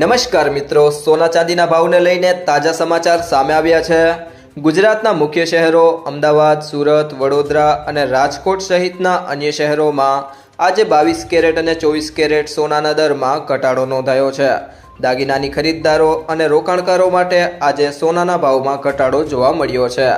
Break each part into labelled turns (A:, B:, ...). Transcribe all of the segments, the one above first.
A: નમસ્કાર મિત્રો, સોના ચાંદીના ભાવને લઈને તાજા સમાચાર સામે આવ્યા છે. ગુજરાતના મુખ્ય શહેરો અમદાવાદ, સુરત, વડોદરા અને રાજકોટ સહિતના અન્ય શહેરોમાં આજે બાવીસ કેરેટ અને ચોવીસ કેરેટ સોનાના દરમાં ઘટાડો નોંધાયો છે. દાગીનાની ખરીદદારો અને રોકાણકારો માટે આજે સોનાના ભાવમાં ઘટાડો જોવા મળ્યો છે.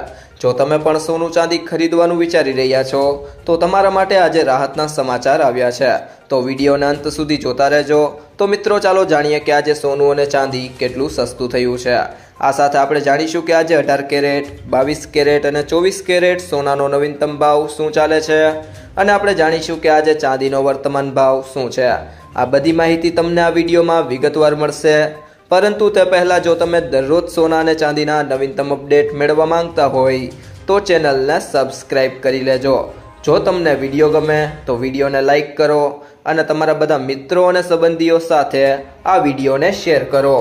A: જો તમે પણ સોનું ચાંદી ખરીદવાનું વિચારી રહ્યા છો, તો તમારા માટે આજે રાહતના સમાચાર આવ્યા છે. તો વિડીયોના અંત સુધી જોતા રહેજો. તો મિત્રો, ચાલો જાણીએ કે આજે સોનું અને ચાંદી કેટલું સસ્તું થયું છે. આ સાથે આપણે જાણીશું કે આજે અઢાર કેરેટ, બાવીસ કેરેટ અને ચોવીસ કેરેટ સોનાનો નવીનતમ ભાવ શું ચાલે છે? અને આપણે જાણીશું કે આજે ચાંદીનો વર્તમાન ભાવ શું છે. આ બધી માહિતી તમને આ વિડીયોમાં વિગતવાર મળશે. પરંતુ તે પહેલાં જો તમે દરરોજ સોના અને ચાંદીના નવીનતમ અપડેટ મેળવવા માંગતા હોય, તો ચેનલને સબસ્ક્રાઈબ કરી લેજો. જો તમને વીડિયો ગમે, તો વિડીયોને લાઇક કરો અને તમારા બધા મિત્રો અને સંબંધીઓ સાથે આ વિડીયોને શેર કરો.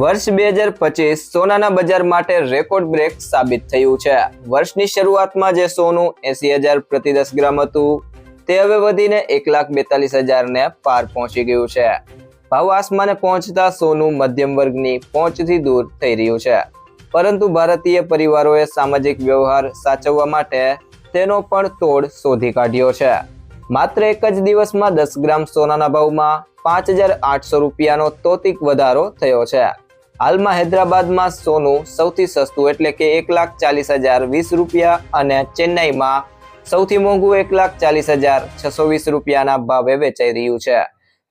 A: વર્ષ બે હજાર પચીસ સોનાના બજાર માટે રેકોર્ડ બ્રેક સાબિત થયું છે. વર્ષની શરૂઆતમાં જે સોનું એસી હજાર પ્રતિ દસ ગ્રામ હતું, તે હવે વધીને એક લાખ બેતાલીસ હજારને પાર પહોંચી ગયું છે. ભાવ આસમાને પહોંચતા સોનું મધ્યમ વર્ગની પહોંચથી દૂર થઈ રહ્યું છે. પરંતુ ભારતીય પરિવારોએ સામાજિક વ્યવહાર સાચવવા માટે તેનો પણ તોડ શોધી કાઢ્યો છે. માત્ર એક જ દિવસમાં દસ ગ્રામ સોનાના ભાવમાં પાંચ હજાર આઠસો રૂપિયાનો તોતિક વધારો થયો છે. હાલમાં હૈદરાબાદમાં સોનું સૌથી સસ્તું એટલે કે એક લાખ ચાલીસ હજાર વીસ રૂપિયા અને ચેન્નાઈમાં સૌથી મોંઘું એક લાખ ચાલીસ હજાર છસો વીસ રૂપિયાના ભાવે વેચાઈ રહ્યું છે.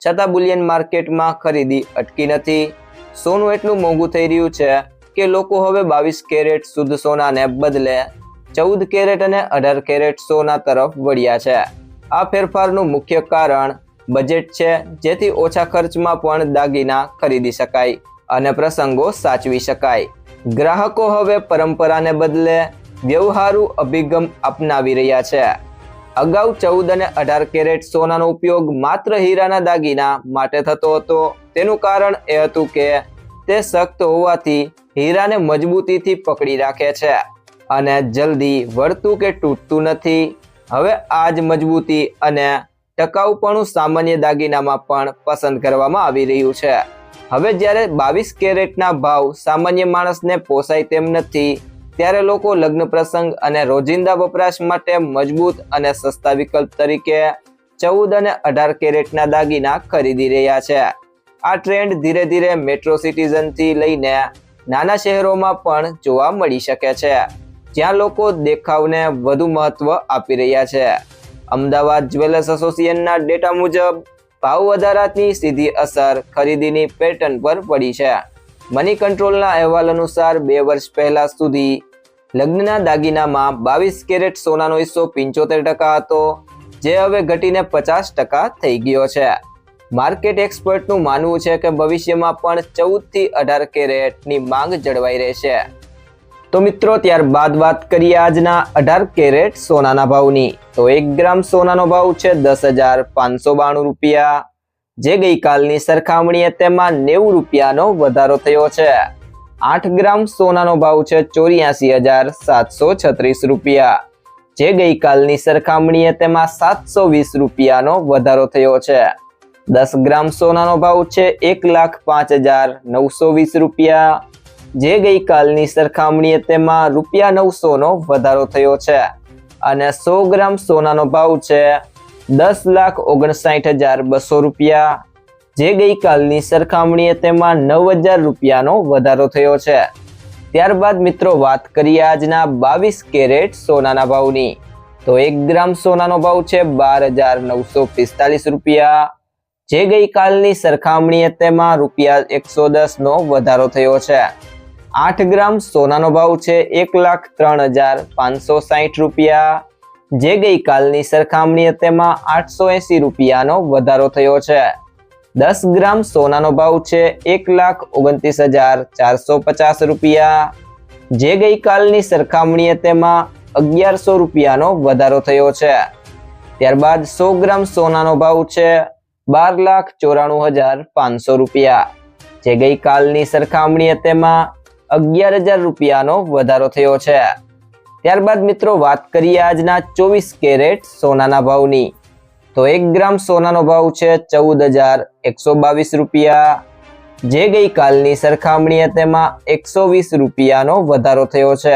A: છતાં બુલિયન માર્કેટમાં ખરીદી અટકી નથી. સોનું એટલું મોંઘું થઈ રહ્યું છે કે લોકો હવે બાવીસ કેરેટ શુદ્ધ સોનાને બદલે ચૌદ કેરેટ અને અઢાર કેરેટ સોના તરફ વળ્યા છે. આ ફેરફારનું મુખ્ય કારણ બજેટ છે, જેથી ઓછા ખર્ચમાં પણ દાગીના ખરીદી શકાય અને પ્રસંગો સાચવી શકાય. ગ્રાહકો હવે પરંપરાને બદલે વ્યવહારુ અભિગમ અપનાવી રહ્યા છે. અગાઉ ચૌદ અને અઢાર કેરેટ સોનાનો ઉપયોગ માત્ર હીરાના દાગીના માટે થતો હતો. તેનું કારણ એ હતું કે તે સખ્ત હોવાથી હીરાને મજબૂતીથી પકડી રાખે છે અને જલ્દી વળતું કે તૂટતું નથી. હવે આ જ મજબૂતી અને ટકાઉપણું સામાન્ય દાગીનામાં પણ પસંદ કરવામાં આવી રહ્યું છે. હવે જ્યારે બાવીસ કેરેટના ભાવ સામાન્ય માણસને પોસાય તેમ નથી ત્યારે લોકો લગ્ન પ્રસંગ અને રોજિંદા વપરાશ માટે મજબૂત અને સસ્તા વિકલ્પ તરીકે ચૌદ અને અઢાર કેરેટના દાગીના ખરીદી રહ્યા છે. આ ટ્રેન્ડ ધીરે ધીરે મેટ્રો સિટીઝનથી લઈને નાના શહેરોમાં પણ જોવા મળી શકે છે. જ્યાં લોકો દેખાવને વધુ મહત્વ આપી રહ્યા છે. અમદાવાદ જ્વેલર્સ એસોસિએશનના ડેટા મુજબ, ભાવ વધારાની સીધી અસર ખરીદીની પેટર્ન પર પડી છે. મની કંટ્રોલના અહેવાલ અનુસાર બે વર્ષ પહેલા સુધી લગ્નના દાગીનામાં બાવીસ કેરેટ સોનાનો હિસ્સો પંચોતેર ટકા હતો, જે હવે ઘટીને પચાસ ટકા થઈ ગયો છે. માર્કેટ એક્સપર્ટનું માનવું છે કે ભવિષ્યમાં પણ ચૌદથી અઢાર કેરેટની માંગ જળવાઈ રહેશે. તો મિત્રો, ત્યારબાદ વાત કરીએ આજના અઢાર કેરેટ સોનાના ભાવની. તો એક ગ્રામ સોનાનો ભાવ છે દસ હજાર પાંચસો બાણું રૂપિયા. જે ગઈકાલની સરખામણીએ તેમાં નેવું રૂપિયાનો વધારો થયો છે. આઠ ગ્રામ સોનાનો ભાવ છે ચોર્યાસી હજાર સાતસો છત્રીસ રૂપિયા. જે ગઈકાલની સરખામણીએ તેમાં સાતસો વીસ રૂપિયાનો વધારો થયો છે. દસ ગ્રામ સોનાનો ભાવ છે એક લાખ પાંચ હજાર નવસો વીસ રૂપિયા. જે ગઈકાલની સરખામણીએ તેમાં રૂપિયા નવસોનો વધારો થયો છે. અને સો ગ્રામ સોનાનો ભાવ છે દસ લાખ ઓગણસાઠ હજાર બસો રૂપિયા. જે ગઈકાલની સરખામણીએ તેમાં નવ હજાર રૂપિયાનો વધારો થયો છે. ત્યારબાદ મિત્રો વાત કરીએ આજના બાવીસ કેરેટ સોનાના ભાવની. તો એક ગ્રામ સોનાનો ભાવ છે બાર હજાર નવસો પિસ્તાલીસ રૂપિયા. જે ગઈકાલની સરખામણીએ તેમાં રૂપિયા એકસો દસનો વધારો થયો છે. આઠ ગ્રામ સોનાનો ભાવ છે એક લાખ ત્રણ હજાર પાંચસો સાહીઠ રૂપિયા. જે ગઈકાલની સરખામણીએ તેમાં આઠસો એસી રૂપિયાનો વધારો થયો છે. દસ ગ્રામ સોનાનો ભાવ છે એક લાખ ઓગણત્રીસ હજાર ચારસો પચાસ રૂપિયા. જે ગઈકાલની સરખામણીએ તેમાં અગિયારસો રૂપિયાનો વધારો થયો છે. ત્યારબાદ સો ગ્રામ સોનાનો ભાવ છે બાર લાખ ચોરાણું હજાર પાંચસો રૂપિયા. જે ગઈકાલની સરખામણીએ તેમાં અગિયાર હજાર રૂપિયાનો વધારો થયો છે. ત્યારબાદ મિત્રો વાત કરીએ આજના ચોવીસ કેરેટ સોનાના ભાવની. તો એક ગ્રામ સોનાનો ભાવ છે ચૌદ હજાર એકસો બાવીસ રૂપિયા જે ગઈકાલની સરખામણીએ તેમાં એકસો વીસ રૂપિયાનો વધારો થયો છે.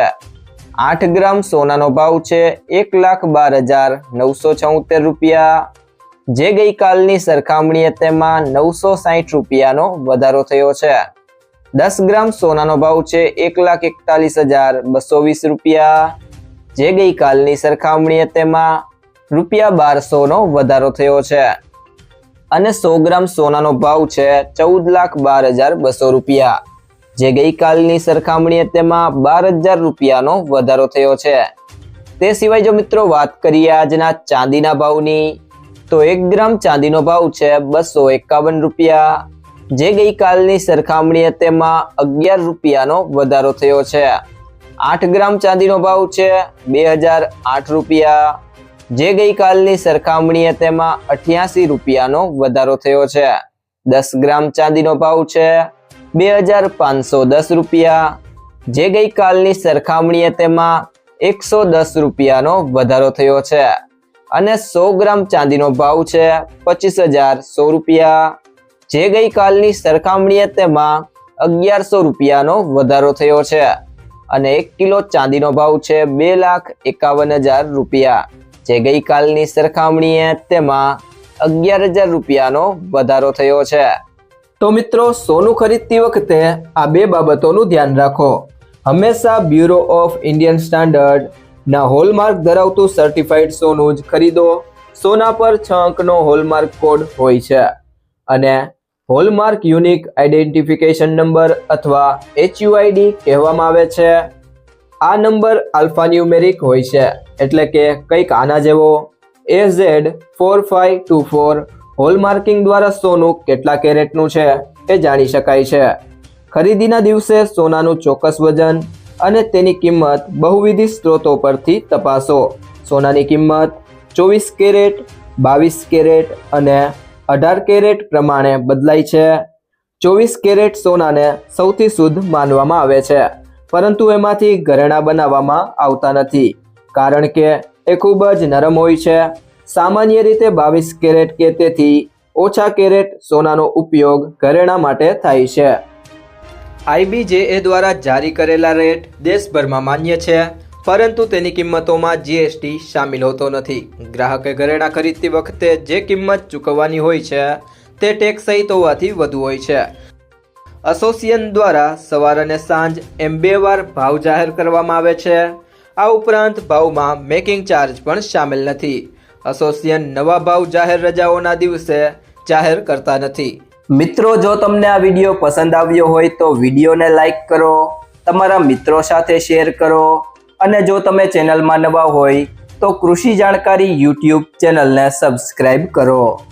A: આઠ ગ્રામ સોનાનો ભાવ છે એક લાખ બાર હજાર નવસો છોતેર રૂપિયા જે ગઈકાલની સરખામણીએ તેમાં નવસો સાહીઠ રૂપિયાનો વધારો થયો છે. દસ ગ્રામ સોનાનો ભાવ છે એક લાખ એકતાલીસ હજાર બસો વીસ રૂપિયા. જે ગઈકાલની સરખામણીએ તેમાં રૂપિયા બારસોનો વધારો થયો છે. અને સો ગ્રામ સોનાનો ભાવ છે ચૌદ લાખ બાર હજાર બસો રૂપિયા. જે ગઈકાલની સરખામણીએ તેમાં બાર હજાર રૂપિયાનો વધારો થયો છે. તે સિવાય જો મિત્રો વાત કરીએ આજના ચાંદીના ભાવની, તો એક ગ્રામ ચાંદીનો ભાવ છે બસો એકાવન રૂપિયા. જે ગઈકાલની સરખામણીએ તેમાં અગિયાર રૂપિયાનો વધારો થયો છે. આઠ ગ્રામ ચાંદીનો ભાવ છે બે હજાર આઠ રૂપિયા. જે ગઈકાલની સરખામણીએ તેમાં અઠ્યાસી રૂપિયાનો વધારો થયો છે. દસ ગ્રામ ચાંદીનો ભાવ છે બે હજાર પાંચસો દસ રૂપિયા. જે ગઈકાલની સરખામણીએ તેમાં એકસો દસ રૂપિયાનો વધારો થયો છે. અને સો ગ્રામ ચાંદીનો ભાવ છે પચીસ હજાર સો રૂપિયા. જે ગઈકાલની સરખામણીએ તેમાં અગિયારસો રૂપિયાનો વધારો થયો છે અને એક કિલો ચાંદીનો ભાવ છે બે લાખ એકાવન હજાર રૂપિયા. જે ગઈકાલની સરખામણીએ તેમાં અગિયાર હજાર રૂપિયાનો વધારો થયો છે. તો મિત્રો, સોનું ખરીદતી વખતે આ બે બાબતોનું ધ્યાન રાખો. હંમેશા બ્યુરો ઓફ ઇન્ડિયન સ્ટાન્ડર્ડ ના હોલમાર્ક ધરાવતું સર્ટિફાઈડ સોનું જ ખરીદો. સોના પર છ અંકનો હોલમાર્ક કોડ હોય છે. અને હોલમાર્ક યુનિક આઈડેન્ટિફિકેશન નંબર અથવા એચયુઆઈડી કહેવામાં આવે છે. આ નંબર આલ્ફાન્યુમેરિક હોય છે, એટલે કે કંઈક આના જેવો. A Z four five two four hallmarking દ્વારા સોનું કેટલા કેરેટનું છે એ જાણી શકાય છે. ખરીદીના દિવસે સોનાનું ચોક્કસ વજન અને તેની કિંમત બહુવિધ સ્ત્રોતો પરથી તપાસો. સોનાની કિંમત ચોવીસ કેરેટ, બાવીસ કેરેટ અને અઢાર કેરેટ પ્રમાણે બદલાય છે. ચોવીસ કેરેટ સોનાને સૌથી શુદ્ધ માનવામાં આવે છે, પરંતુ એમાંથી ઘરેણાં બનાવવામાં આવતા નથી, કારણ કે એ ખૂબ જ નરમ હોય છે. સામાન્ય રીતે બાવીસ કેરેટ કે તેથી ઓછા કેરેટ સોનાનો ઉપયોગ ઘરેણાં માટે થાય છે. આઈબીજેએ દ્વારા જારી કરેલા રેટ દેશભરમાં માન્ય છે. પરંતુ તેની કિંમતોમાં જીએસટી શામેલ હોતો નથી. ગ્રાહકે ઘરેણાં ખરીદતી વખતે જે કિંમત ચૂકવવાની હોય છે, તે ટેક્સ સહિત હોવાથી વધુ હોય છે. એસોસિએશન દ્વારા સવાર અને સાંજ એમ બે વાર ભાવ જાહેર કરવામાં આવે છે. આ ઉપરાંત ભાવમાં મેકિંગ ચાર્જ પણ શામેલ નથી. એસોસિએશન નવા ભાવ જાહેર રજાઓના દિવસે જાહેર કરતા નથી. મિત્રો, જો તમને આ વીડિયો પસંદ આવ્યો હોય તો વિડીયોને લાઈક કરો, તમારા મિત્રો સાથે શેર કરો અને જો તમે ચેનલમાં નવા હોય તો કૃષિ જાણકારી યુટ્યુબ ચેનલને સબસ્ક્રાઈબ કરો.